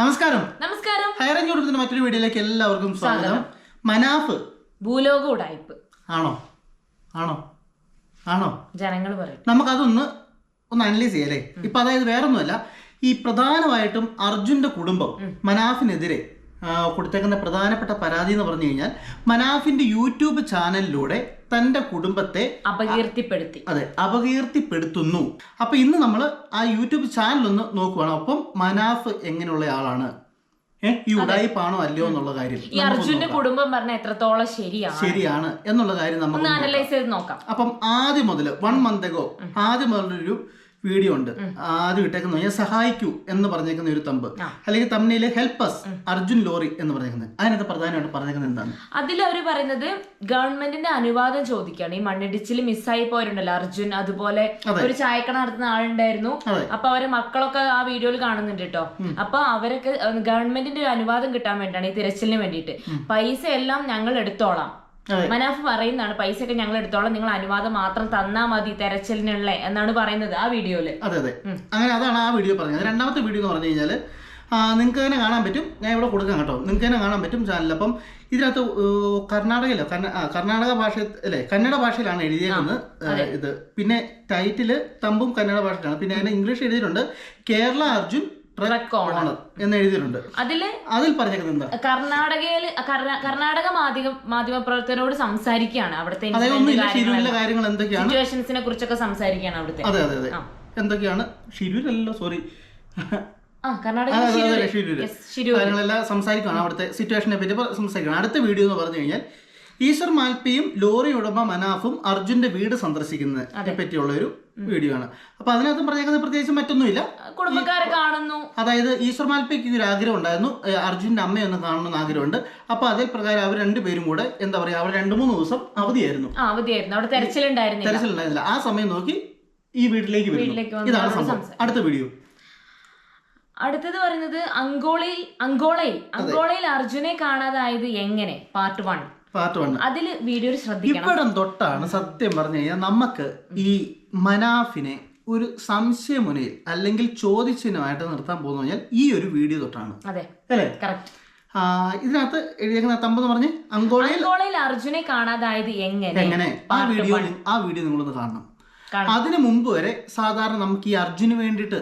നമസ്കാരം. നമസ്കാരം. ഹയർ എഞ്ചുറപ്പിന്റെ മറ്റൊരു വീഡിയോയിലേക്ക് എല്ലാവർക്കും സ്വാഗതം. മനാഫ്. ഭൂലോക ഉടായ്പ്. ആണോ? ആണോ? ആണോ? ജനങ്ങൾ പറയും. നമുക്കതൊന്ന് ഒന്ന് അനലൈസ് ചെയ്യാം അല്ലേ? ഇപ്പൊ അതായത് വേറൊന്നുമല്ല. ഈ പ്രധാനമായിട്ടും അർജുന്റെ കുടുംബം മനാഫിനെതിരെ കൊടുത്തേക്കുന്ന പ്രധാനപ്പെട്ട പരാതി എന്ന് പറഞ്ഞു കഴിഞ്ഞാൽ മനാഫിന്റെ യൂട്യൂബ് ചാനലിലൂടെ തന്റെ കുടുംബത്തെ അപകീർത്തിപ്പെടുത്തി. അതെ അപകീർത്തിപ്പെടുത്തുന്നു. അപ്പൊ ഇന്ന് നമ്മൾ ആ യൂട്യൂബ് ചാനൽ ഒന്ന് നോക്കുവാണ്. ഒപ്പം മനാഫ് എങ്ങനെയുള്ള ആളാണ്? ഈ ഉടായിപ്പാണോ അല്ലയോ എന്നുള്ള കാര്യം ഈ അർജുന്റെ കുടുംബം പറഞ്ഞ എത്രത്തോളം ശരിയാണ്? ശരിയാണ് എന്നുള്ള കാര്യം നമുക്ക് അനലൈസ് ചെയ്ത് നോക്കാം. അപ്പം ആദ്യം മുതൽ വൺ മന്ത് എഗോ ആദ്യം മുതലൊരു വീഡിയോ ഉണ്ട് ആദ്യം ഇട്ടേക്കുന്ന ഞാൻ സഹായിക്കൂ എന്ന് പറഞ്ഞേക്കുന്ന ഒരു തമ്പ്. അല്ലെങ്കിൽ തമ്മിലെ ഹെൽപ്പസ് അർജുൻ ലോറി എന്ന് പറഞ്ഞേക്കുന്നത്. അതിനകത്ത് പ്രധാനമായിട്ട് പറഞ്ഞേക്കുന്നത് എന്താണ്? അതിൽ അവർ പറയുന്നത് ഗവൺമെന്റിന്റെ അനുവാദം ചോദിക്കുകയാണ്. ഈ മണ്ണിടിച്ചിൽ മിസ്സായി പോയിട്ടുണ്ടല്ലോ അർജുൻ. അതുപോലെ ഒരു ചായക്കട നടത്തുന്ന ആളുണ്ടായിരുന്നു. അപ്പൊ അവരെ മക്കളൊക്കെ ആ വീഡിയോയിൽ കാണുന്നുണ്ട് കേട്ടോ അപ്പൊ അവരൊക്കെ ഗവൺമെന്റിന്റെ ഒരു അനുവാദം കിട്ടാൻ വേണ്ടിയാണ് ഈ തിരച്ചിലിന് വേണ്ടിയിട്ട്. പൈസ എല്ലാം ഞങ്ങൾ എടുത്തോളാം. മനാഫ് പറയുന്നതാണ് പൈസ ഒക്കെ ഞങ്ങൾ എടുത്തോളം നിങ്ങൾ അനുവാദം മാത്രം തന്നാ മതി തെരച്ചിലിനുള്ള എന്നാണ് പറയുന്നത് ആ വീഡിയോയിൽ. അതെ അതെ. അങ്ങനെ അതാണ് ആ വീഡിയോ പറഞ്ഞത്. രണ്ടാമത്തെ വീഡിയോ എന്ന് പറഞ്ഞു കഴിഞ്ഞാൽ നിങ്ങൾക്ക് തന്നെ കാണാൻ പറ്റും. ഞാൻ ഇവിടെ കൊടുക്കാം കേട്ടോ. നിങ്ങൾക്ക് തന്നെ കാണാൻ പറ്റും ചാനലിൽ അപ്പം ഇതിനകത്ത് കർണാടകയിലോ കർണാടക ഭാഷ അല്ലേ കന്നഡ ഭാഷയിലാണ് എഴുതിയേക്കുന്നത് ഇത്. പിന്നെ ടൈറ്റിൽ തമ്പും കന്നഡ ഭാഷയിലാണ്. പിന്നെ അതിന് ഇംഗ്ലീഷ് എഴുതിയിട്ടുണ്ട്. കേരള അർജുൻ എന്ന് എഴുതിയിട്ടുണ്ട്. അതിൽ അതിൽ പറഞ്ഞേക്കുന്നത് എന്താ? കർണാടകയിൽ കർണാടക മാധ്യമ മാധ്യമ പ്രവർത്തകരോട് സംസാരിക്കുകയാണ് അവിടുത്തെ കാര്യങ്ങൾ എന്തൊക്കെയാണ്? സിറ്റുവേഷൻസിനെ കുറിച്ചൊക്കെ സംസാരിക്കുകയാണ് അവിടുത്തെ. അതെ അതെ അതെ. എന്തൊക്കെയാണ്? ഷിരൂരല്ലോ സോറി. കാര്യങ്ങളെല്ലാം സംസാരിക്കുകയാണ് അവിടുത്തെ സിറ്റുവേഷനെ പറ്റി. സംസാരിക്കുകയാണ്. സംസാരിക്കണം അടുത്ത വീഡിയോ എന്ന് പറഞ്ഞു കഴിഞ്ഞാൽ ഈശ്വർ മാൽപ്പിയും ലോറി ഉടമ മനാഫും അർജുന്റെ വീട് സന്ദർശിക്കുന്നതിനെ പറ്റിയുള്ള ഒരു വീഡിയോ ആണ്. അപ്പൊ അതിനകത്ത് പറഞ്ഞേക്കുന്നത് പ്രത്യേകിച്ച് മറ്റൊന്നുമില്ല. കുടുംബക്കാരെ കാണുന്നു. അതായത് ഈശ്വർ മാൽപ്പിക്ക് ഒരു ആഗ്രഹം ഉണ്ടായിരുന്നു. അർജുന്റെ അമ്മയെ ഒന്ന് കാണണമെന്ന് ആഗ്രഹമുണ്ട്. അപ്പൊ അതേ പ്രകാരം അവർ രണ്ടുപേരും കൂടെ എന്താ പറയാ അവർ രണ്ടു മൂന്ന് ദിവസം അവധിയായിരുന്നു. അവിടെ തെരച്ചിലുണ്ടായിരുന്നില്ല. തെരച്ചിലുണ്ടായിരുന്നില്ല. ആ സമയം നോക്കി ഈ വീട്ടിലേക്ക് വീട്ടിലേക്ക് വരുന്നു ഇതാണ് സംഭവം. അടുത്ത വീഡിയോ. അടുത്തത് പറയുന്നത് അങ്കോളയിൽ. അങ്കോളയിൽ അങ്കോളയിൽ അർജുനെ കാണാതായത് എങ്ങനെ? Part one. പാർട്ട് വൺ അതിൽ വീഡിയോ ശ്രദ്ധിക്കണം. ഇവിടം തൊട്ടാണ് സത്യം പറഞ്ഞു കഴിഞ്ഞാൽ നമുക്ക് ഈ മനാഫിനെ ഒരു സംശയമുനയിൽ അല്ലെങ്കിൽ ചോദ്യചിഹ്നമായിട്ട് നിർത്താൻ പോകുന്നു കഴിഞ്ഞാൽ ഈ ഒരു വീഡിയോ തൊട്ടാണ്. അതെ. അല്ലേ? കറക്റ്റ് ഇതിനകത്ത് എഴുതിയേക്കുന്ന തമ്പെന്ന് പറഞ്ഞ് അങ്കോളയിൽ അങ്കോളയിൽ അർജുനെ കാണാതായത് എങ്ങനെ? എങ്ങനെ? ആ വീഡിയോ ആ വീഡിയോ നിങ്ങളൊന്ന് കാണണം. അതിനു മുമ്പ് വരെ സാധാരണ നമുക്ക് ഈ അർജുന് വേണ്ടിയിട്ട്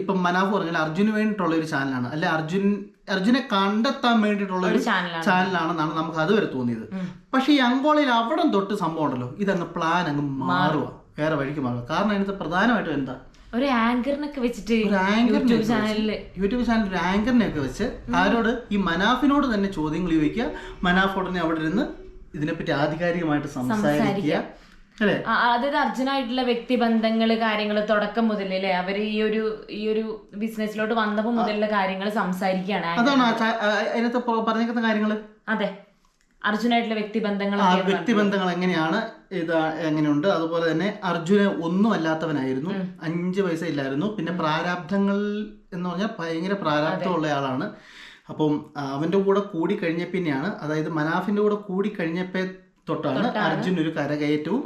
ഇപ്പം മനാഫ് പറഞ്ഞാൽ അർജുന് വേണ്ടിയിട്ടുള്ള ഒരു ചാനലാണ് അല്ലെ അർജുൻ അർജുനെ കണ്ടെത്താൻ വേണ്ടിയിട്ടുള്ള ഒരു ചാനലാണ് ചാനലാണെന്നാണ് നമുക്ക് അതുവരെ തോന്നിയത്. പക്ഷെ ഈ അങ്കോളയിൽ അവിടെ തൊട്ട് സംഭവം ഉണ്ടല്ലോ. ഇതങ്ങ് പ്ലാൻ അങ്ങ് മാറുക വേറെ വഴിക്ക് മാറുക കാരണം അതിനകത്ത് പ്രധാനമായിട്ടും എന്താ? ഒരു ആങ്കറിനൊക്കെ വെച്ചിട്ട് യൂട്യൂബ് ചാനലിൽ യൂട്യൂബ് ചാനൽ ഒരു ആങ്കറിനെ ഒക്കെ വെച്ച് ആരോട്? ഈ മനാഫിനോട് തന്നെ ചോദ്യങ്ങൾ ചോദിക്കുക. മനാഫോടനെ അവിടെ ഇരുന്ന് ഇതിനെപ്പറ്റി ആധികാരികമായിട്ട് സംസാരിക്കുക. അതായത് അർജുനായിട്ടുള്ള വ്യക്തിബന്ധങ്ങൾ കാര്യങ്ങൾ തുടക്കം മുതൽ അല്ലേ അവർ ഈ ഒരു ഈ ഒരു ബിസിനസ്സിലോട്ട് വന്നപ്പോ മുതലുള്ള കാര്യങ്ങൾ സംസാരിക്കുകയാണ് അതാണ് അതിനകത്ത് കാര്യങ്ങൾ അതെ. അർജുനായിട്ടുള്ള വ്യക്തിബന്ധങ്ങൾ ബന്ധങ്ങൾ വ്യക്തിബന്ധങ്ങൾ എങ്ങനെയാണ്? ഇത് എങ്ങനെയുണ്ട്? അതുപോലെ തന്നെ അർജുന ഒന്നും അല്ലാത്തവനായിരുന്നു. അഞ്ച് പൈസ ഇല്ലായിരുന്നു. പിന്നെ പ്രാരാബ്ധങ്ങൾ എന്ന് പറഞ്ഞാൽ ഭയങ്കര പ്രാരാബ്ധമുള്ള ആളാണ് അപ്പം അവന്റെ കൂടെ കൂടി കഴിഞ്ഞ പിന്നെയാണ്. അതായത് മനാഫിന്റെ കൂടെ കൂടി കഴിഞ്ഞപ്പോ തൊട്ടാണ് അർജുൻ ഒരു കരകയറ്റവും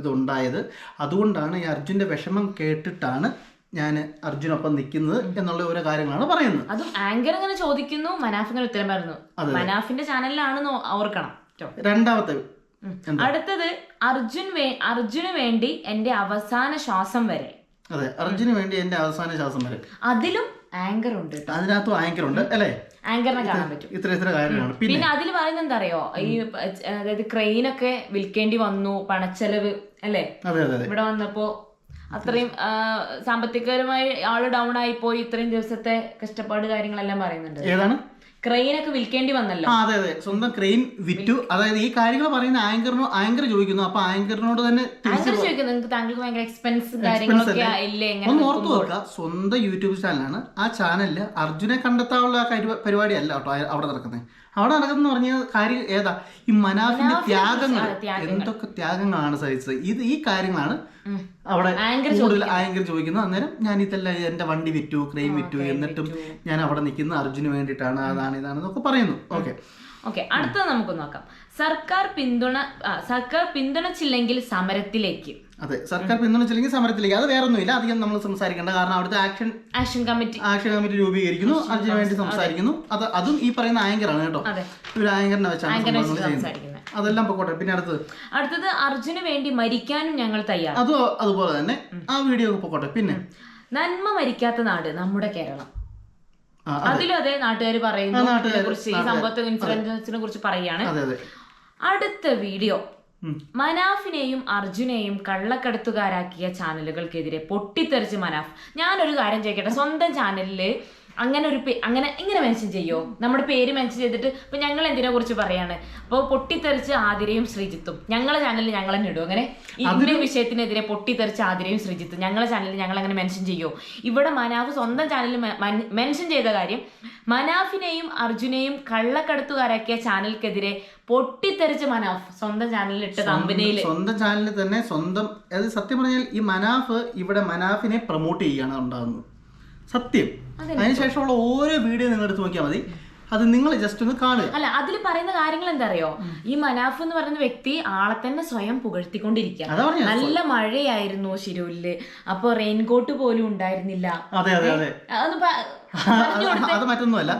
ഇതുണ്ടായത്. അതുകൊണ്ടാണ് ഈ അർജുന്റെ വിഷമം കേട്ടിട്ടാണ് ഞാൻ അർജുനൊപ്പം നിൽക്കുന്നത് എന്നുള്ള ഓരോ കാര്യങ്ങളാണ് പറയുന്നത്. അതും ആങ്കർ ഇങ്ങനെ ചോദിക്കുന്നു മനാഫ് ഇങ്ങനെ ഉത്തരം പറഞ്ഞു മനാഫിന്റെ ചാനലിലാണെന്ന് ഓർക്കണം. രണ്ടാമത്തെ അടുത്തത് അർജുൻ അർജുന് വേണ്ടി എന്റെ അവസാന ശ്വാസം വരെ. അതെ അർജുന് വേണ്ടി എന്റെ അവസാന ശ്വാസം വരെ. അതിലും ആങ്കർ ഉണ്ട് അതിനകത്തും ആങ്കർ ഉണ്ട് അല്ലേ? ആങ്കറിനെ കാണാൻ പറ്റും. ഇത്ര ഇത്ര കാര്യങ്ങളാണ്. പിന്നെ അതിൽ പറയുന്നത് എന്താ അറിയോ ഈ അതായത് ക്രെയിനൊക്കെ വിൽക്കേണ്ടി വന്നു പണച്ചെലവ് അല്ലേ? ഇവിടെ വന്നപ്പോ അത്രയും സാമ്പത്തികപരമായി ആൾ ഡൗൺ ആയി പോയി ഇത്രയും ദിവസത്തെ കഷ്ടപ്പാട് കാര്യങ്ങളെല്ലാം പറയുന്നുണ്ട്. ഏതാണ്? ക്രെയിനൊക്കെ വിൽക്കേണ്ടി വന്നല്ലോ. ആ അതെ അതെ. സ്വന്തം ക്രെയിൻ വിറ്റു. അതായത് ഈ കാര്യങ്ങൾ പറയുന്ന ആങ്കറിനോ ആങ്കർ ചോദിക്കുന്നു. അപ്പൊ ആങ്കറിനോട് തന്നെ ആങ്കർ ചോദിക്കുന്നത് നിങ്ങൾക്ക് താങ്കൾക്ക് ഭയങ്കര എക്സ്പെൻസ് കാര്യങ്ങളൊക്കെ ഇല്ലേ? ഒന്ന് ഓർത്തു നോക്കുക. സ്വന്തം യൂട്യൂബ് ചാനലാണ്. ആ ചാനലിൽ അർജുനെ കണ്ടെത്താനുള്ള പരിപാടിയല്ല കേട്ടോ അവിടെ നടക്കുന്നത്. അവിടെ നടക്കുന്ന പറഞ്ഞ കാര്യം ഏതാ? ഈ മനാഫിന്റെ ത്യാഗങ്ങൾ. എന്തൊക്കെ ത്യാഗങ്ങളാണ് സഹിച്ചത്? ഇത് ഈ കാര്യങ്ങളാണ് അവിടെ കൂടുതൽ ആങ്കർ ചോദിക്കുന്നത് അന്നേരം ഞാൻ ഇതെല്ലാം എന്റെ വണ്ടി വിറ്റു ക്രെയിം വിറ്റു എന്നിട്ടും ഞാൻ അവിടെ നിൽക്കുന്ന. അർജുന് വേണ്ടിയിട്ടാണ് അതാണ് ഇതാണെന്നൊക്കെ പറയുന്നു. ഓക്കെ. ഓക്കെ അടുത്തത് നമുക്ക് നോക്കാം. സർക്കാർ പിന്തുണ സർക്കാർ പിന്തുണച്ചില്ലെങ്കിൽ സമരത്തിലേക്ക്. അതെ സർക്കാർ പിന്തുണച്ചില്ലെങ്കിൽ സമരത്തിലേക്ക്. അത് വേറൊന്നുമില്ല. അധികം നമ്മൾ സംസാരിക്കേണ്ട. കാരണം അവിടുത്തെ action action committee action committee രൂപീകരിക്കുന്നു. അതിനു വേണ്ടി സംസാരിക്കുന്നു. അത്. അതും ഈ പറയുന്ന ആങ്കറാണ് കേട്ടോ. ഒരു ആങ്കറിനെ വെച്ചാണ് സംസാരിക്കുന്നത്. അതെല്ലാം പൊക്കോട്ടെ. പിന്നെ അടുത്തത്. അടുത്തത് അർജുന് വേണ്ടി മരിക്കാനും ഞങ്ങൾ തയ്യാർ അതോ അതുപോലെ തന്നെ ആ വീഡിയോ പൊക്കോട്ടെ. പിന്നെ നന്മ മരിക്കാത്ത നാട് നമ്മുടെ കേരളം. അതിലും അതെ നാട്ടുകാർ പറയുന്നു. കുറിച്ച് ഈ സംഭവത്തെ ഇൻസിഡന്റ്സിനെ കുറിച്ച് പറയുകയാണ്. അതെ. അടുത്ത വീഡിയോ. മനാഫിനെയും അർജുനെയും കള്ളക്കടത്തുകാരാക്കിയ ചാനലുകൾക്കെതിരെ പൊട്ടിത്തെറിച്ച് മനാഫ്. ഞാനൊരു കാര്യം ചോദിക്കട്ടെ? സ്വന്തം ചാനലിൽ അങ്ങനെ ഒരു അങ്ങനെ ഇങ്ങനെ മെൻഷൻ ചെയ്യോ? നമ്മുടെ പേര് മെൻഷൻ ചെയ്തിട്ട് ഇപ്പൊ ഞങ്ങൾ എന്തിനെ കുറിച്ച് പറയാണ്? അപ്പോൾ പൊട്ടിത്തെറിച്ച് ആതിരയും ശ്രീജിത്തും. ഞങ്ങളെ ചാനലിൽ ഞങ്ങൾ തന്നെ ഇടും. അങ്ങനെ ഇതിന്റെ വിഷയത്തിനെതിരെ പൊട്ടിത്തെറിച്ച് ആതിരയും ശ്രീജിത്തും ഞങ്ങളെ ചാനലിൽ ഞങ്ങൾ അങ്ങനെ മെൻഷൻ ചെയ്യോ? ഇവിടെ മനാഫ് സ്വന്തം ചാനലിൽ മെൻഷൻ ചെയ്ത കാര്യം മനാഫിനെയും അർജുനെയും കള്ളക്കടത്തുകാരാക്കിയ ചാനലിക്കെതിരെ പൊട്ടിത്തെറിച്ച് മനാഫ് സ്വന്തം ചാനലിൽ ഇട്ട കമ്പനിയിൽ സ്വന്തം ചാനലിൽ തന്നെ സ്വന്തം അതായത് സത്യം പറഞ്ഞാൽ ഈ മനാഫ് ഇവിടെ മനാഫിനെ പ്രൊമോട്ട് ചെയ്യുകയാണ് ഉണ്ടാകുന്നത് സത്യം. അതിനുശേഷമുള്ള ഓരോ വീഡിയോ നിങ്ങൾ എടുത്ത് നോക്കിയാൽ മതി. അത് നിങ്ങൾ ജസ്റ്റ് ഒന്ന് കാണുക. അല്ല അതിൽ പറയുന്ന കാര്യങ്ങൾ എന്താ അറിയോ ഈ മനാഫ് എന്ന് പറയുന്ന വ്യക്തി ആളെ തന്നെ സ്വയം പുകഴ്ത്തിക്കൊണ്ടിരിക്കുക. നല്ല മഴയായിരുന്നു ശിരൂരിൽ. അപ്പൊ റെയിൻകോട്ട് പോലും ഉണ്ടായിരുന്നില്ല. അതെ അതെ അതെ. അത് അത് മറ്റൊന്നുമല്ല.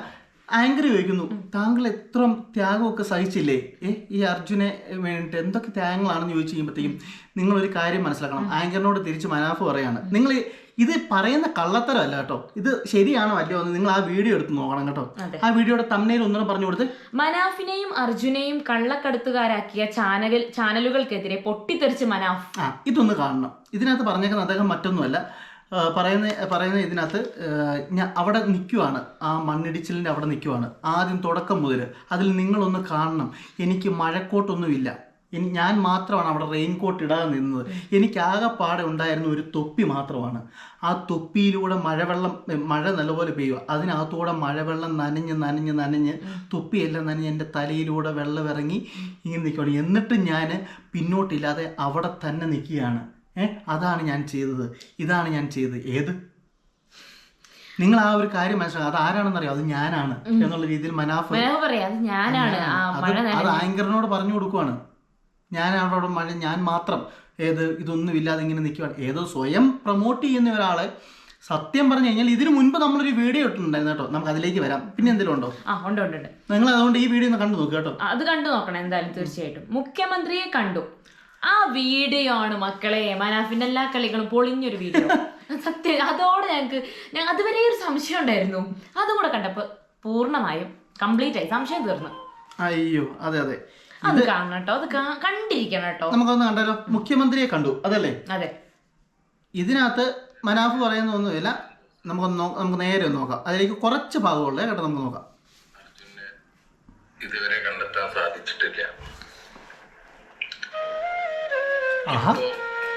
ആങ്കർ ചോദിക്കുന്നു. താങ്കൾ എത്ര ത്യാഗമൊക്കെ സഹിച്ചില്ലേ? ഏ ഈ അർജുനെ വേണ്ടിട്ട് എന്തൊക്കെ ത്യാഗങ്ങളാണെന്ന് ചോദിച്ചു കഴിയുമ്പോഴത്തേക്കും നിങ്ങൾ ഒരു കാര്യം മനസ്സിലാക്കണം. ആങ്കറിനോട് തിരിച്ച് മനാഫ് പറയാണ്. നിങ്ങൾ ഇത് പറയുന്ന കള്ളത്തരമല്ല കേട്ടോ. ഇത് ശരിയാണോ അല്ലയോ എന്ന് നിങ്ങൾ ആ വീഡിയോ എടുത്ത് നോക്കണം കേട്ടോ. ആ വീഡിയോയുടെ തമ്മനയിൽ ഒന്നും പറഞ്ഞു കൊടുത്ത് മനാഫിനെയും അർജുനെയും കള്ളക്കടത്തുകാരാക്കിയ ചാനൽ ചാനലുകൾക്കെതിരെ പൊട്ടിത്തെറിച്ച് മനാഫ്. ആ ഇതൊന്ന് കാണണം. ഇതിനകത്ത് പറഞ്ഞേക്കുന്ന അദ്ദേഹം മറ്റൊന്നുമല്ല. പറയുന്ന പറയുന്ന ഇതിനകത്ത് ഞാൻ അവിടെ നിൽക്കുവാണ് ആ മണ്ണിടിച്ചിലിന്റെ അവിടെ നിൽക്കുവാണ് ആദ്യം തുടക്കം മുതൽ അതിൽ നിങ്ങളൊന്ന് കാണണം. എനിക്ക് മഴക്കോട്ടൊന്നുമില്ല. ഇനി ഞാൻ മാത്രമാണ് അവിടെ റെയിൻ കോട്ട് ഇടാതെ നിന്നത്. എനിക്കാകെപ്പാടെ ഉണ്ടായിരുന്ന ഒരു തൊപ്പി മാത്രമാണ്. ആ തൊപ്പിയിലൂടെ മഴവെള്ളം മഴ നല്ലപോലെ പെയ്യുക. അതിനകത്തൂടെ മഴവെള്ളം നനഞ്ഞ് നനഞ്ഞ് നനഞ്ഞ് തൊപ്പിയെല്ലാം നനഞ്ഞ് എന്റെ തലയിലൂടെ വെള്ളം ഇറങ്ങി ഇങ്ങനെ നിൽക്കുകയാണ്. എന്നിട്ടും ഞാൻ പിന്നോട്ടില്ലാതെ അവിടെ തന്നെ നിൽക്കുകയാണ്. അതാണ് ഞാൻ ചെയ്തത്. ഇതാണ് ഞാൻ ചെയ്തത്. ഏത്? നിങ്ങൾ ആ ഒരു കാര്യം മനസ്സിലാക്കുക അത് ആരാണെന്നറിയോ? അത് ഞാനാണ് എന്നുള്ള രീതിയിൽ മനാഫ് അത് ആങ്കറിനോട് പറഞ്ഞു കൊടുക്കുവാണ്. ഞാൻ അവിടെ മഴ ഞാൻ മാത്രം ഏത് ഇതൊന്നും ഇല്ലാതെ ഇങ്ങനെ നിൽക്കുകയാണ് ഏതോ സ്വയം പ്രൊമോട്ട് ചെയ്യുന്ന ഒരാളെ സത്യം പറഞ്ഞു കഴിഞ്ഞാൽ ഇതിനു മുൻപ് നമ്മളൊരു വീഡിയോ ഇട്ടിട്ടുണ്ടായിരുന്നു കേട്ടോ. നമുക്ക് അതിലേക്ക് വരാം. പിന്നെ എന്തെങ്കിലും ഉണ്ടോ? ആ ഉണ്ട് ഉണ്ട് ഉണ്ട്. നിങ്ങൾ അതുകൊണ്ട് ഈ വീഡിയോ ഒന്ന് കണ്ടു നോക്കുക കേട്ടോ. അത് കണ്ടു നോക്കണം എന്തായാലും തീർച്ചയായിട്ടും. മുഖ്യമന്ത്രിയെ കണ്ടു. ആ വീഡിയോ ആണ് മക്കളെ മനാഫിന്റെ എല്ലാ കളികളും പൊളിഞ്ഞൊരു വീഡിയോ സത്യം അതോടെ ഞങ്ങൾക്ക് ഞാൻ അതുവരെ ഒരു സംശയം ഉണ്ടായിരുന്നു. അതും കൂടെ കണ്ടപ്പോ പൂർണമായും കംപ്ലീറ്റ് ആയി. സംശയം തീർന്നു. അയ്യോ അതെ അതെ. അത് കാണണം കേട്ടോ അത് കണ്ടിരിക്കണം കേട്ടോ നമുക്കൊന്ന് കണ്ടല്ലോ മുഖ്യമന്ത്രിയെ കണ്ടു. അതല്ലേ? അതെ. ഇതിനകത്ത് മനാഫ് പറയുന്ന ഒന്നുമില്ല നമുക്കൊന്ന് നമുക്ക് നേരെ ഒന്ന് നോക്കാം. അതിലേക്ക് കുറച്ച് ഭാഗമുള്ളേ കേട്ടോ നമുക്ക് നോക്കാം. ഇതുവരെ കണ്ടെത്താൻ സാധിച്ചിട്ടില്ല.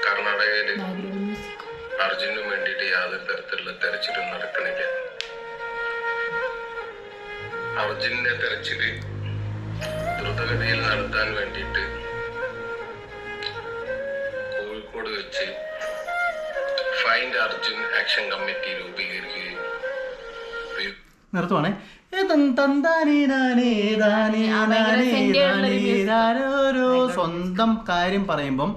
കർണാടകയിൽ അർജുനു വേണ്ടിയിട്ട് യാതൊരു തരത്തിലുള്ള തെരച്ചിലും നടക്കണില്ല. അർജുനെ തെരച്ചിൽ ദ്രുതഗതിയിൽ നടത്താൻ വേണ്ടിയിട്ട് കോഴിക്കോട് വെച്ച് ഫൈൻഡ് അർജുൻ ആക്ഷൻ കമ്മിറ്റി രൂപീകരിക്കുകയും നിർത്തുവാണേ. സ്വന്തം കാര്യം പറയുമ്പം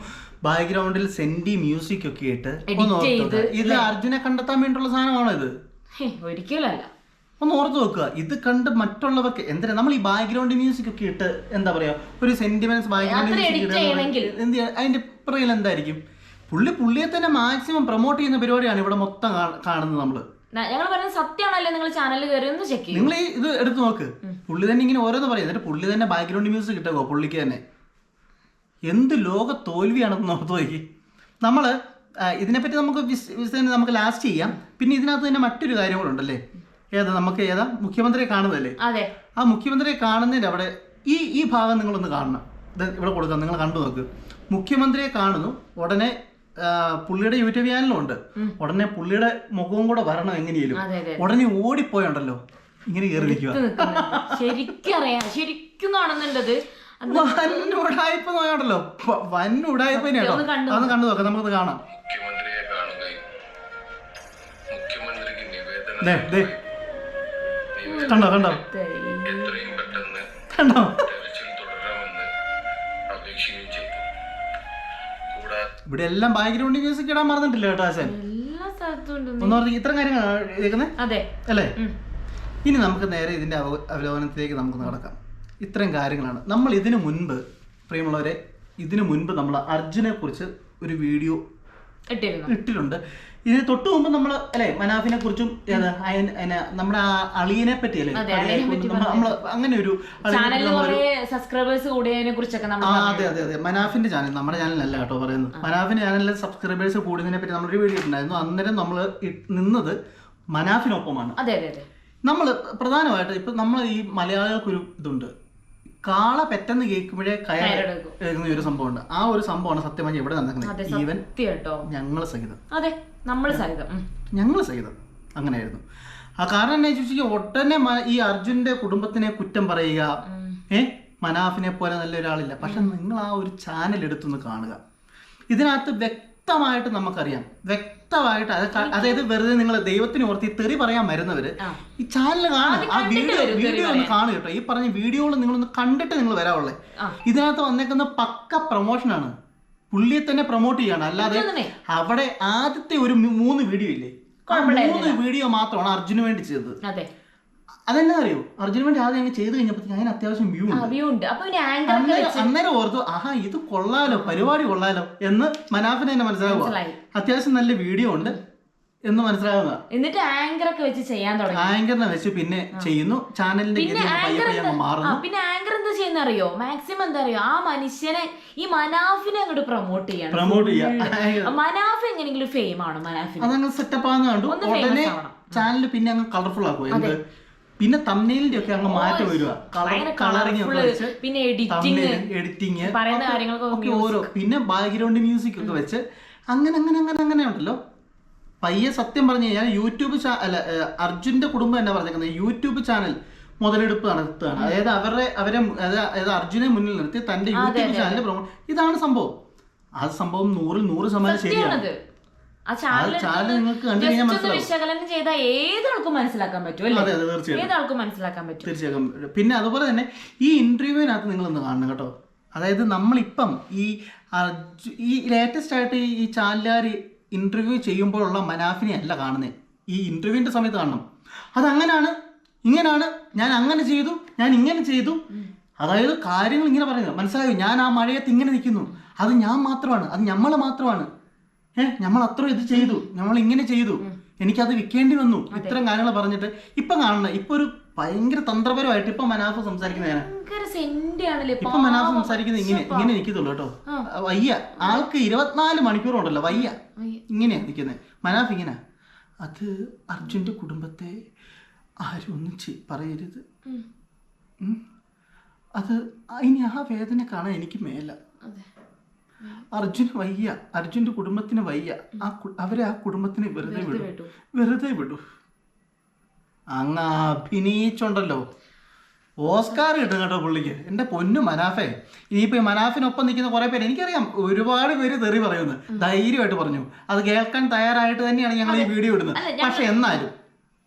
ബാക്ക്ഗ്രൗണ്ടിൽ സെന്റി മ്യൂസിക് ഒക്കെ ഇട്ട് ഒന്ന്. ഇത് അർജുനെ കണ്ടെത്താൻ വേണ്ടിയുള്ള സാധനമാണോ ഇത്? ഒരിക്കലല്ല ഒന്ന് ഓർത്ത് നോക്കുക ഇത് കണ്ട് മറ്റുള്ളവർക്ക് എന്തിനാ? നമ്മൾ ഈ ബാക്ക്ഗ്രൗണ്ട് മ്യൂസിക് ഒക്കെ ഇട്ട് എന്താ പറയാ? ഒരു സെന്റിമെന്റ്സ് ബാക്ക്ഗ്രൗണ്ട് മ്യൂസിക്. എന്ത് അതിന്റെ പിറകിൽ എന്തായിരിക്കും? പുള്ളി പുള്ളിയെ തന്നെ മാക്സിമം പ്രൊമോട്ട് ചെയ്യുന്ന പരിപാടിയാണ് ഇവിടെ മൊത്തം കാണുന്നത് നമ്മൾ. ഞങ്ങൾ പറയുന്നത് സത്യമാണല്ലേ നിങ്ങൾ ചാനലിൽ കയറി ഒന്ന് ചെക്ക് ചെയ്യും. നിങ്ങൾ ഈ ഇത് എടുത്ത് നോക്ക്. പുള്ളി തന്നെ ഇങ്ങനെ ഓരോന്ന് പറയും. എന്നിട്ട് പുള്ളി തന്നെ ബാക്ക്ഗ്രൗണ്ട് മ്യൂസിക് ഇട്ടോ പുള്ളിക്ക് തന്നെ. എന്ത് ലോക തോൽവിയാണെന്ന് ഓർത്ത് നോക്കി. നമ്മൾ ഇതിനെപ്പറ്റി നമുക്ക് നമുക്ക് ലാസ്റ്റ് ചെയ്യാം. പിന്നെ ഇതിനകത്ത് തന്നെ മറ്റൊരു കാര്യം കൂടെ ഉണ്ടല്ലേ? ഏതാ നമുക്ക് ഏതാ? മുഖ്യമന്ത്രിയെ കാണുന്നതല്ലേ? അതെ. ആ മുഖ്യമന്ത്രിയെ കാണുന്നതിന്റെ അവിടെ ഈ ഈ ഭാഗം നിങ്ങളൊന്ന് കാണണം. ഇത് ഇവിടെ കൊടുക്കാം നിങ്ങൾ കണ്ടു നോക്ക്. മുഖ്യമന്ത്രിയെ കാണുന്നു ഉടനെ പുള്ളിയുടെ യൂട്യൂബ് ചാനലും ഉണ്ട് ഉടനെ പുള്ളിയുടെ മുഖവും കൂടെ വരണം എങ്ങനെയാലും ഉടനെ ഓടിപ്പോയുണ്ടല്ലോ ഇങ്ങനെ കയറി നിൽക്കുക ശരിക്കും അറിയാം ശരിക്കും കാണുന്നുണ്ടത്. അത് വൻ ഉടായ്പ നോക്കണ്ടല്ലോ വ- വൻ ഉടായ്പ കണ്ടു അതൊന്ന് കണ്ടു നോക്കാം നമുക്കത് കാണാം. മുഖ്യമന്ത്രിയെ കാണുകയും മുഖ്യമന്ത്രിക്ക് നിവേദനം ദേ, ദേ. നിവേദനം കണ്ടോ കണ്ടോ? എത്രയും പെട്ടെന്ന് കണ്ടോ? ഇവിടെ എല്ലാം ബാക്ക്ഗ്രൗണ്ട് മ്യൂസിക് ഇടാൻ മറന്നിട്ടില്ല കേട്ടോ ആശാൻ എല്ലാ സ്ഥലത്തും ഉണ്ട് ഒന്ന് പറഞ്ഞ് ഇത്ര കാര്യങ്ങളാണ് കേൾക്കുന്നത് അതെ. അല്ലേ. ഇനി നമുക്ക് നേരെ ഇതിന്റെ അവ അവലോകനത്തിലേക്ക് നമുക്ക് നടക്കാം ഇത്രയും കാര്യങ്ങളാണ്. നമ്മൾ ഇതിനു മുൻപ് പ്രിയമുള്ളവരെ ഇതിനു മുൻപ് നമ്മൾ അർജുനെ കുറിച്ച് ഒരു വീഡിയോ ഇട്ടിട്ടുണ്ട്. ഇതിന് തൊട്ട് മുമ്പ് നമ്മൾ അല്ലെ മനാഫിനെ കുറിച്ചും നമ്മുടെ ആ അളിയനെ പറ്റി അല്ലേ നമ്മൾ അങ്ങനെ ഒരു സബ്സ്ക്രൈബേഴ്സ് കൂടിയതിനെ കുറിച്ചൊക്കെ അതെ അതെ അതെ. മനാഫിന്റെ ചാനൽ നമ്മുടെ ചാനലല്ല കേട്ടോ പറയുന്നത്. മനാഫിന്റെ ചാനലിലെ സബ്സ്ക്രൈബേഴ്സ് കൂടിയതിനെ പറ്റി നമ്മളൊരു വീഡിയോ ഉണ്ടായിരുന്നു അന്നേരം നമ്മൾ നിന്നത് മനാഫിനൊപ്പമാണ്. അതെ അതെ നമ്മൾ പ്രധാനമായിട്ട് ഇപ്പൊ നമ്മൾ ഈ മലയാളികൾക്കൊരു ഇതുണ്ട്. കാള പെട്ടെന്ന് കേൾക്കുമ്പോഴേ. എന്ന ഒരു സംഭവമുണ്ട്. ആ ഒരു സംഭവമാണ് സത്യമായി എവിടെ ഇവിടെ നടക്കുന്നത്. ഈവൻ ഞങ്ങൾ സഹിതം. അതെ. നമ്മൾ സഹിതം. ഞങ്ങൾ സഹിതം. അങ്ങനെയായിരുന്നു. ആ കാരണം എന്നാ ചോദിച്ചാൽ ഒട്ടനെ ഈ അർജുന്റെ കുടുംബത്തിനെ കുറ്റം പറയുക. ഏ? മനാഫിനെ പോലെ നല്ല ഒരാളില്ല പക്ഷെ നിങ്ങൾ ആ ഒരു ചാനൽ എടുത്തൊന്ന് കാണുക. ഇതിനകത്ത് വ്യക്തമായിട്ട് നമുക്കറിയാം. വ്യക്തമായിട്ട് അതായത് വെറുതെ നിങ്ങൾ ദൈവത്തിന് ഓർത്തി തെറി പറയാൻ വരുന്നവര് ഈ ചാനൽ കാണുക. ആ വീഡിയോ വീഡിയോ ഒന്ന് കാണുക കേട്ടോ. ഈ പറഞ്ഞ വീഡിയോകൾ നിങ്ങളൊന്ന് കണ്ടിട്ട് നിങ്ങൾ വരാവുള്ളേ. ഇതിനകത്ത് വന്നേക്കുന്ന പക്ക പ്രൊമോഷനാണ് പുള്ളിയെ തന്നെ പ്രൊമോട്ട് ചെയ്യാണ്. അല്ലാതെ അവിടെ ആദ്യത്തെ ഒരു മൂന്ന് വീഡിയോ ഇല്ലേ? മൂന്ന് വീഡിയോ മാത്രമാണ് അർജുന് വേണ്ടി ചെയ്തത്. അതെ. അതെന്നാ അറിയോ അർജുന് വേണ്ടി ആദ്യം അങ്ങ് ചെയ്ത് കഴിഞ്ഞപ്പോഴത്തേക്ക് അതിന് അത്യാവശ്യം വ്യൂ ഉണ്ട്. അന്നേരം ഓർത്തു ആഹാ ഇത് കൊള്ളാലോ പരിപാടി കൊള്ളാലോ എന്ന് മനാഫിനെ തന്നെ മനസ്സിലാവുക. അത്യാവശ്യം നല്ല വീഡിയോ ഉണ്ട്. എന്ന് മനസ്സിലാകുന്ന എന്നിട്ട് ആങ്കർ ഒക്കെ വെച്ച് ചെയ്യാൻ തുടങ്ങി. ആങ്കറിനെ വെച്ച് പിന്നെ ചെയ്യുന്നു. ചാനലിന്റെ പിന്നെ ആങ്കർ പിന്നെ ആങ്കർ എന്താ? ചെയ്യുന്ന അറിയോ മാക്സിമം എന്താ അറിയോ? ആ മനുഷ്യനെ ഈ മനാഫിനെ അങ്ങോട്ട് പ്രൊമോട്ട് ചെയ്യണം. പ്രൊമോട്ട് ചെയ്യാം. മനാഫ് എങ്ങനെയെങ്കിലും ഫെയിം ആണ് മനാഫിന്? അതങ്ങ് സെറ്റപ്പ് ആണെന്ന് കണ്ടു. ഉടനെ ചാനൽ പിന്നെ അങ്ങ് കളർഫുൾ ആക്കും. എന്ത്? പിന്നെ തമ്മിലിന്റെ ഒക്കെ അങ്ങ് മാറ്റം വരിക. കളർ കളറിങ് പിന്നെ എഡിറ്റിംഗ് എഡിറ്റിംഗ് പറയുന്ന കാര്യങ്ങളൊക്കെ ഓരോ പിന്നെ ബാക്ക്ഗ്രൗണ്ട് മ്യൂസിക് ഒക്കെ വെച്ച് അങ്ങനെ അങ്ങനെ അങ്ങനെ അങ്ങനെ ഉണ്ടല്ലോ. പയ്യെ സത്യം പറഞ്ഞു കഴിഞ്ഞാൽ യൂട്യൂബ് ചാ- അല്ല അർജുന്റെ കുടുംബം എന്നാ പറഞ്ഞേക്കുന്നത്? യൂട്യൂബ് ചാനൽ മുതലെടുപ്പ് നടത്തുകയാണ്. അതായത് അവരുടെ അവരെ അതായത് അർജുനെ മുന്നിൽ നിർത്തി തന്റെ യൂട്യൂബ് ചാനൽ പ്രൊമോട്ട് ഇതാണ് സംഭവം. ആ സംഭവം നൂറിൽ നൂറ് ശതമാനം ശരിയാണ്. സത്യമാണത് ആ ചാനൽ ചാനൽ നിങ്ങൾക്ക് കണ്ടു കഴിഞ്ഞാൽ ജസ്റ്റ് ഒന്ന് മനസ്സിലാവും. വിശകലനം ചെയ്താൽ ഏതൊരാൾക്കും മനസ്സിലാക്കാൻ പറ്റും അല്ലേ? അതെ അതെ തീർച്ചയായും ഏതാൾക്കും മനസ്സിലാക്കാൻ പറ്റും. തീർച്ചയായും പിന്നെ അതുപോലെ തന്നെ ഈ ഇന്റർവ്യൂവിനകത്ത് നിങ്ങൾ ഒന്ന് കാണണം കേട്ടോ. അതായത് നമ്മളിപ്പം ഈ ഈ ലേറ്റസ്റ്റ് ആയിട്ട് ഈ- ഈ ചാനലുകാർ ഇന്റർവ്യൂ ചെയ്യുമ്പോഴുള്ള മനാഫിനെ അല്ല കാണുന്നത് ഈ ഇന്റർവ്യൂവിന്റെ സമയത്ത് കാണണം. അതങ്ങനാണ്. ഇങ്ങനാണ്. ഞാൻ അങ്ങനെ ചെയ്തു. ഞാൻ ഇങ്ങനെ ചെയ്തു. അതായത് കാര്യങ്ങൾ ഇങ്ങനെ പറയുന്നത്. മനസ്സിലായോ? ഞാൻ ആ മഴയത്ത് ഇങ്ങനെ നിൽക്കുന്നു. അത് ഞാൻ മാത്രമാണ്. അത് നമ്മൾ മാത്രമാണ്. ഏഹ് നമ്മൾ അത്ര ഇത് ചെയ്തു. നമ്മൾ ഇങ്ങനെ ചെയ്തു. എനിക്കത് വിൽക്കേണ്ടി വന്നു. ഇത്തരം കാര്യങ്ങൾ പറഞ്ഞിട്ട് ഇപ്പം കാണണം. ഇപ്പൊ ഒരു ഭയങ്കര തന്ത്രപരമായിട്ട് ഇപ്പം മനാഫ് സംസാരിക്കുന്ന ഞാൻ ഭയങ്കര ഇപ്പൊ സംസാരിക്കുന്നത് ഇങ്ങനെ ഇങ്ങനെ നിൽക്കത്തുള്ളൂ കേട്ടോ. വയ്യ. ആൾക്ക് ഇരുപത്തിനാല് മണിക്കൂർ ഉണ്ടല്ലോ വയ്യ. ഇങ്ങനെയാ നിൽക്കുന്നത് മനാഫ് ഇങ്ങനെ. അത് അർജുന്റെ കുടുംബത്തെ ആരും ഒന്നും പറയരുത്. അത് ഇനി ആ വേദന കാണാൻ എനിക്ക് മേല. അർജുന് വയ്യ. അർജുന്റെ കുടുംബത്തിന് വയ്യ. ആ അവരെ ആ കുടുംബത്തിന് വെറുതെ വിടും. വിടൂ. വെറുതെ വിടൂ. അങ്ങ് അഭിനയിച്ചുണ്ടല്ലോ. ഓസ്കാർ കിട്ടും കേട്ടോ പുള്ളിക്ക്. എന്റെ പൊന്നു മനാഫേ. ഇനിയിപ്പോ ഈ മനാഫിനൊപ്പം നിൽക്കുന്ന കുറേ പേര് എനിക്കറിയാം. ഒരുപാട് പേര് തെറി പറയുന്നു. ധൈര്യമായിട്ട് പറഞ്ഞു. അത് കേൾക്കാൻ തയ്യാറായിട്ട് തന്നെയാണ് ഞങ്ങൾ ഈ വീഡിയോ ഇടുന്നത്. പക്ഷെ എന്നാലും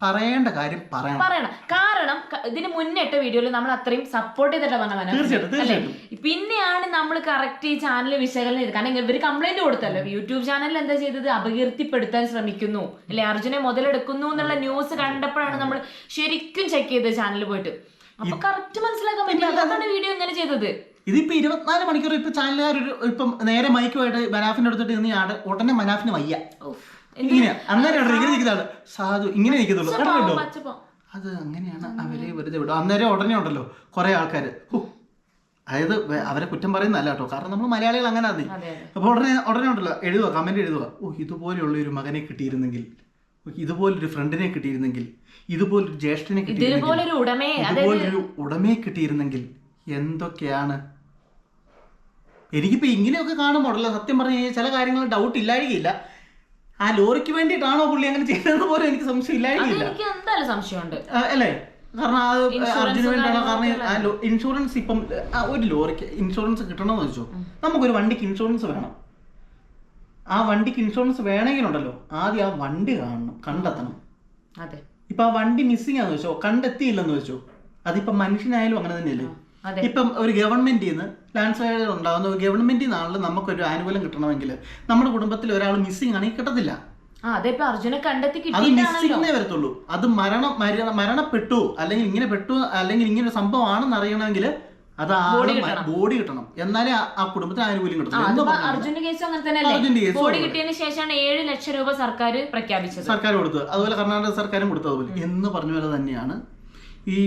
പറയേണ്ട കാര്യം പറയണം. പറയണം. കാരണം ഇതിന് മുന്നേ ഇട്ട വീഡിയോയിൽ നമ്മൾ അത്രയും സപ്പോർട്ട് ചെയ്തിട്ടാണ് തീർച്ചയായിട്ടും തീർച്ചയായിട്ടും. പിന്നെയാണ് നമ്മൾ കറക്റ്റ് ഈ ചാനൽ വിശകലനം ചെയ്ത് കാരണം ഇവർ കംപ്ലൈന്റ് കൊടുത്തല്ലോ. യൂട്യൂബ് ചാനലിൽ എന്താ ചെയ്തത്? അപകീർത്തിപ്പെടുത്താൻ ശ്രമിക്കുന്നു. അല്ലെ? അർജുനെ മുതലെടുക്കുന്നു എന്നുള്ള ന്യൂസ് കണ്ടപ്പോഴാണ് നമ്മൾ ശരിക്കും ചെക്ക് ചെയ്തത് ചാനൽ പോയിട്ട്. അപ്പൊ കറക്റ്റ് മനസ്സിലാക്കാൻ പറ്റില്ല. അതാണ് വീഡിയോ ഇങ്ങനെ ചെയ്തത്. ഇതിപ്പോ ഇരുപത്തിനാല് മണിക്കൂർ ഇപ്പൊ ചാനലുകാർ ഇപ്പം നേരെ മൈക്കുമായിട്ട് മനാഫിന്റെ അടുത്തിട്ട് ഇന്ന് ആട് ഉടനെ മനാഫിന് വയ്യ. ഇങ്ങനെ. അന്നേരം ഇങ്ങനെ നിൽക്കുന്ന സാധു ഇങ്ങനെ നിൽക്കുന്നുള്ളൂ പാവം കണ്ടോ അത് അങ്ങനെയാണ് അവരെ വെറുതെ വിടും അന്നേരം ഉടനെ ഉണ്ടല്ലോ കുറെ ആൾക്കാർ അതായത് അവരെ കുറ്റം പറയുന്നല്ല കേട്ടോ. കാരണം നമ്മൾ മലയാളികൾ അങ്ങനെ അപ്പോൾ ഉടനെ ഉടനെ ഉണ്ടല്ലോ. എഴുതുക കമന്റ് എഴുതുക ഓ ഇതുപോലെയുള്ള ഒരു മകനെ കിട്ടിയിരുന്നെങ്കിൽ. ഇതുപോലൊരു ഫ്രണ്ടിനെ കിട്ടിയിരുന്നെങ്കിൽ ഇതുപോലൊരു ജ്യേഷ്ഠനെ ഉടമയെ ഇതുപോലൊരു ഉടമയെ കിട്ടിയിരുന്നെങ്കിൽ എന്തൊക്കെയാണ്? എനിക്കിപ്പോ ഇങ്ങനെയൊക്കെ കാണുമ്പോഴല്ലോ സത്യം പറഞ്ഞു കഴിഞ്ഞാൽ ചില കാര്യങ്ങൾ ഡൗട്ട് ഇല്ലായിരിക്കില്ല. ആ ലോറിക്ക് വേണ്ടിയിട്ടാണോ പുള്ളി അങ്ങനെ ചെയ്തതെന്ന് പോലും എനിക്ക് സംശയം ഇല്ലായിരിക്കില്ല. എനിക്ക് എന്തായാലും സംശയമുണ്ട്. ആ, അല്ലേ? കാരണം അത് അർജുന് വേണ്ടിയാണോ കാരണം ഇൻഷുറൻസ് ഇപ്പം ഒരു ലോറിക്ക് ഇൻഷുറൻസ് കിട്ടണമെന്ന് വെച്ചോ. നമുക്കൊരു വണ്ടിക്ക് ഇൻഷുറൻസ് വേണം. ആ വണ്ടിക്ക് ഇൻഷുറൻസ് വേണമെങ്കിലുണ്ടല്ലോ. ആദ്യം ആ വണ്ടി കാണണം കണ്ടെത്തണം. അതെ. ഇപ്പൊ ആ വണ്ടി മിസ്സിംഗ് ആണെന്ന് വെച്ചോ? കണ്ടെത്തിയില്ലെന്ന് വെച്ചോ? അതിപ്പോ മനുഷ്യനായാലും അങ്ങനെ തന്നെയല്ലേ. ഇപ്പം ഒരു ഗവൺമെന്റിൽ നിന്ന് ലാൻഡ് സ്ലൈഡ് ഉണ്ടാകുന്ന ഒരു ഗവൺമെന്റിൽ നിന്നാണല്ലോ നമുക്കൊരു ആനുകൂല്യം കിട്ടണമെങ്കിൽ നമ്മുടെ കുടുംബത്തിൽ ഒരാൾ മിസ്സിംഗ് ആണെങ്കിൽ കിട്ടത്തില്ല. അതെ മിസ്സിംഗേ വരത്തുള്ളൂ. അത് മരണം മര- മരണപ്പെട്ടു അല്ലെങ്കിൽ ഇങ്ങനെ പെട്ടു അല്ലെങ്കിൽ ഇങ്ങനെ ഒരു സംഭവമാണെന്ന് അറിയണമെങ്കിൽ അത് കിട്ടണം. ബോഡി കിട്ടണം. എന്നാലേ ആ- കുടുംബത്തിന് ആനുകൂല്യം എന്ന് അർജുന്റെ കേസ് അങ്ങനെ തന്നെയല്ലേ? ബോഡി കിട്ടിയതിന് ശേഷമാണ് ഏഴ് ലക്ഷം രൂപ സർക്കാർ പ്രഖ്യാപിച്ചത്. സർക്കാർ കൊടുത്തത്. അതുപോലെ കർണാടക സർക്കാരും കൊടുത്തത് അതുപോലെ. എന്ന് പറഞ്ഞ പോലെ തന്നെയാണ് ഈ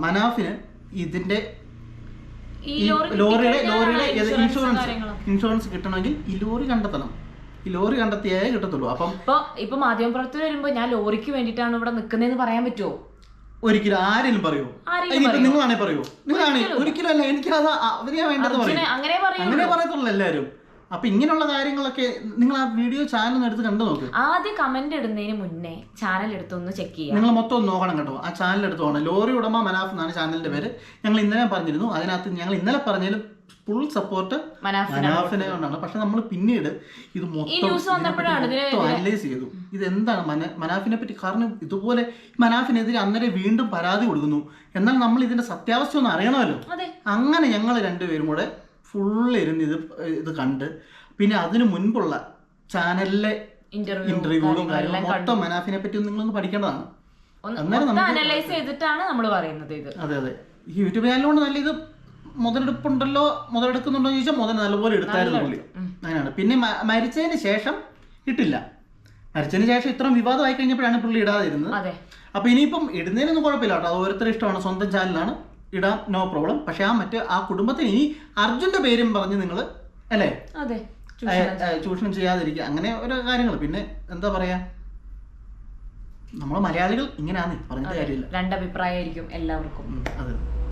മനാഫിന് ഇതിന്റെ ലോറിയുടെ ലോറിയുടെ ഇൻഷുറൻസ് ഇൻഷുറൻസ് കിട്ടണമെങ്കിൽ ഈ ലോറി കണ്ടെത്തണം. ഈ ലോറി കണ്ടെത്തിയേ കിട്ടത്തുള്ളൂ. അപ്പം ഇപ്പൊ ഇപ്പൊ മാധ്യമപ്രവർത്തകർ വരുമ്പോ ഞാൻ ലോറിക്ക് വേണ്ടിയിട്ടാണ് ഇവിടെ നിൽക്കുന്നതെന്ന് പറയാൻ പറ്റുമോ ഒരിക്കലും ആരെങ്കിലും പറയോ? ഇനിയിപ്പോ? നിങ്ങളാണെ പറയോ? നിങ്ങളാണെ ഒരിക്കലും അല്ല എനിക്കത് അവരെയാ വേണ്ടത് പറയും. അങ്ങനെ പറയത്തുള്ളൂ എല്ലാരും. അപ്പൊ ഇങ്ങനെയുള്ള കാര്യങ്ങളൊക്കെ നിങ്ങൾ ആ വീഡിയോ ചാനൽ എടുത്ത് കണ്ടു നോക്ക്. ആദ്യം കമന്റ് ഇടുന്നതിന് മുന്നേ ചാനൽ എടുത്തൊന്ന് ചെക്ക് ചെയ്യാം നിങ്ങൾ മൊത്തം ഒന്ന് നോക്കണം കേട്ടോ. ആ ചാനൽ എടുത്ത് പോകണം ലോറി ഉടമ മനാഫ് എന്നാണ് ചാനലിന്റെ പേര്. ഞങ്ങൾ ഇന്നലെ പറഞ്ഞിരുന്നു. അതിനകത്ത് ഞങ്ങൾ ഇന്നലെ പറഞ്ഞാലും ഫുൾ സപ്പോർട്ട് മനാഫിനെ കൊണ്ടാണ്. പക്ഷെ നമ്മൾ പിന്നീട് ഇത് മൊത്തം അനലൈസ് ചെയ്തു. ഇത് എന്താണ് മനാഫിനെ പറ്റി കാരണം ഇതുപോലെ മനാഫിനെതിരെ അന്നേരം വീണ്ടും പരാതി കൊടുക്കുന്നു. എന്നാൽ നമ്മൾ ഇതിന്റെ സത്യാവസ്ഥ ഒന്ന് അറിയണമല്ലോ. അങ്ങനെ ഞങ്ങൾ രണ്ടുപേരും കൂടെ ഫുൾ ഇരുന്ന് ഇത് ഇത് കണ്ട് പിന്നെ അതിനു മുൻപുള്ള ചാനലിലെ ഇന്റർവ്യൂ ഇന്റർവ്യൂകളും കാര്യങ്ങളും മൊത്തം മനാഫിനെ പറ്റി നിങ്ങളൊന്ന് പഠിക്കേണ്ടതാണ്. അന്നേരം അനലൈസ് ചെയ്തിട്ടാണ് നമ്മൾ പറയുന്നത് ഇത്. അതെ അതെ. യൂട്യൂബ് ചാനൽ കൊണ്ട് നല്ല ഇത് മുതലെടുപ്പുണ്ടല്ലോ മുതലെടുക്കുന്നുണ്ടോ എന്ന് ചോദിച്ചാൽ മുതൽ നല്ലപോലെ എടുത്തായിരുന്നു പുള്ളി. അങ്ങനെയാണ്. പിന്നെ മരിച്ചതിന് ശേഷം ഇട്ടില്ല. മരിച്ചതിന് ശേഷം ഇത്രയും വിവാദമായി കഴിഞ്ഞപ്പോഴാണ് പുള്ളി ഇടാതിരുന്നത്. അപ്പൊ ഇനിയിപ്പം ഇടുന്നതിനൊന്നും കുഴപ്പമില്ല കേട്ടോ. അത് ഓരോരുത്തരുടെ ഇഷ്ടമാണ്. സ്വന്തം ചാനലാണ്. ഇടാം നോ പ്രോബ്ലം. പക്ഷെ ആ മറ്റേ ആ കുടുംബത്തിന് ഇനി അർജുന്റെ പേരും പറഞ്ഞ് നിങ്ങൾ അല്ലേ? ചൂഷണം ചെയ്യാതിരിക്കുക. അങ്ങനെ ഓരോ കാര്യങ്ങൾ. പിന്നെ എന്താ പറയാ? നമ്മൾ മലയാളികൾ ഇങ്ങനെയാന്ന് പറഞ്ഞിട്ട് കാര്യമില്ല. രണ്ടഭിപ്രായമായിരിക്കും എല്ലാവർക്കും. അതെ.